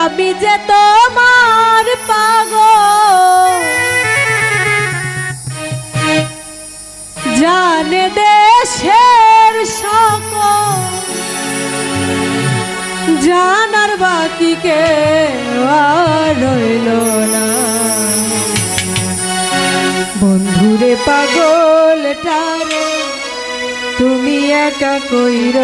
আমি যে তোমার পাগল। জানে দেশের সকল। জানার বাকি কে রইল না। বন্ধুরে পাগল টারে তুমি একা কইর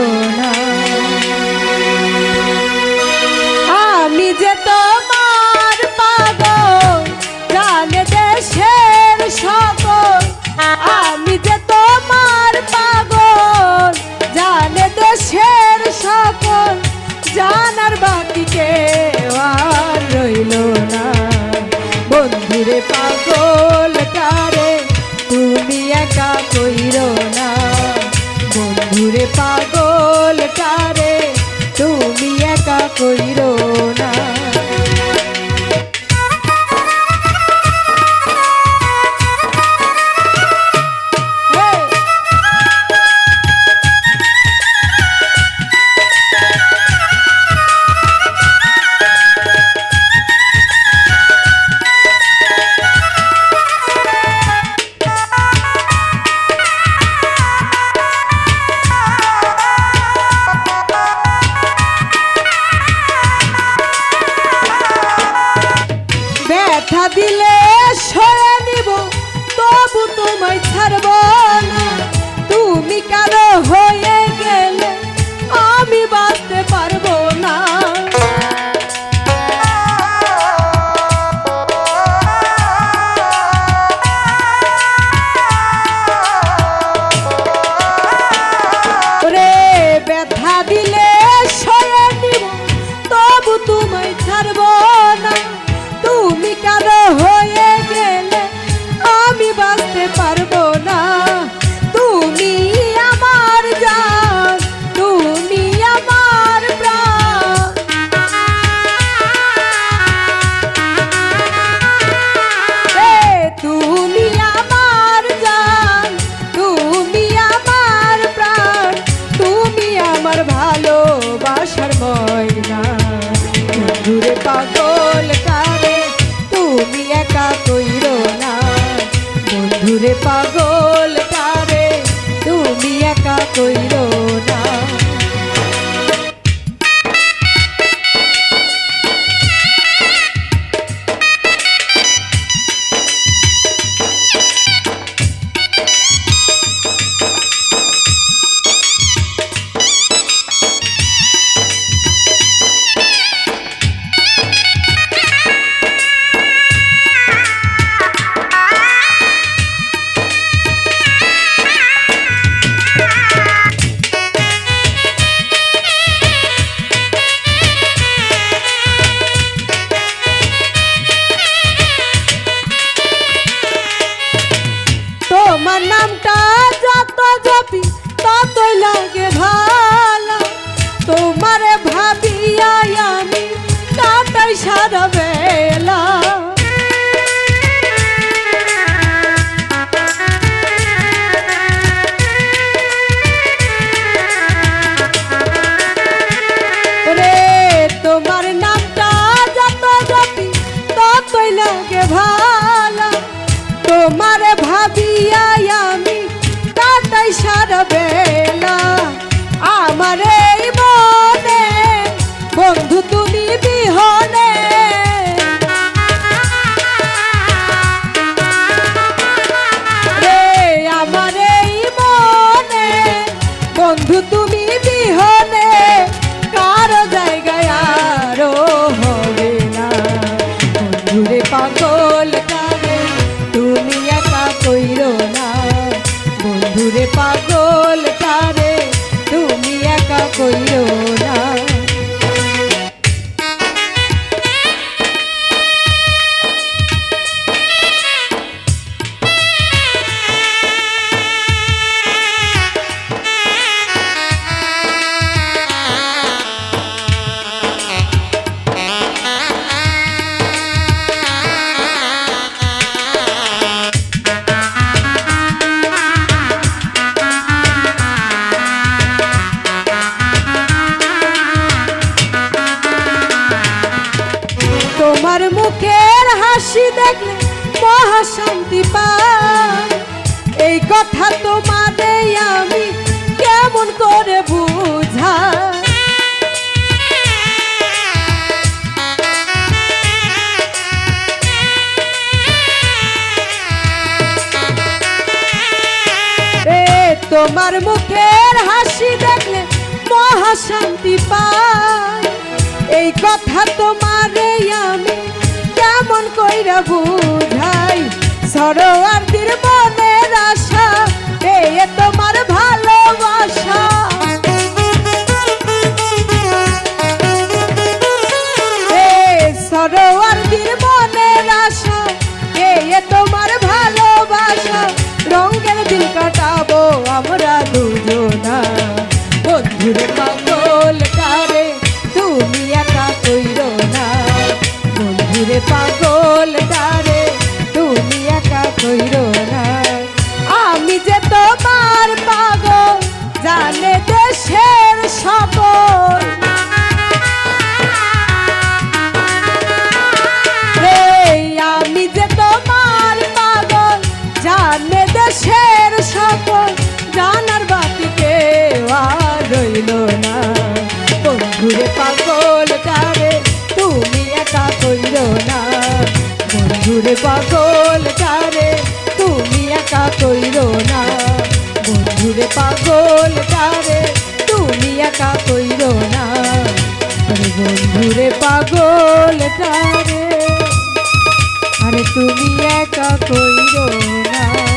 একা কইর না। বন্ধুরে পাগল কারে তুমি একা কইর না। ব্যথা দিলে সরে নিব, তবু তোমায় ছাড়ব না। তুমি কারও হয়ে গেলে আমি বাঁচতে পারব না? বন্ধুরে পাগল তারে তুমি একা কইর তোমারে ভাবিয়া আমি কাটাই সারা বেলা। তোমার ভাবিয়া আমি কাটাই সারা হাসি দেখলে মহাশান্তি পাই। এই কথা তোমারে আমি কেমন করে বুঝাই? এ তোমার মুখের হাসি দেখলে মহাশান্তি পাই। এই কথা তোমারে আমি কেমন কইরা বুঝাই? সরোয়ারদের মনের আশা, এ তোমার ভালোবাসা। সরোয়ারদের মনের আশা, এ তোমার ভালোবাসা। রঙের দিন কাটাবো আমরা দুজনা কারে তুমি একা কইর না। আমি যে তোমার পাগল, জানে দেশের সকল আমি যে তোমার পাগল, জানে দেশের সকল জানার আর রইল না। বন্ধুরে পাগল তারে বন্ধুরে পাগল তারে, তুমি একা কইরো না। বন্ধুরে পাগল তারে, তুমি একা কইরো না। বন্ধুরে পাগল তারে, আরে তুমি একা কইরো না।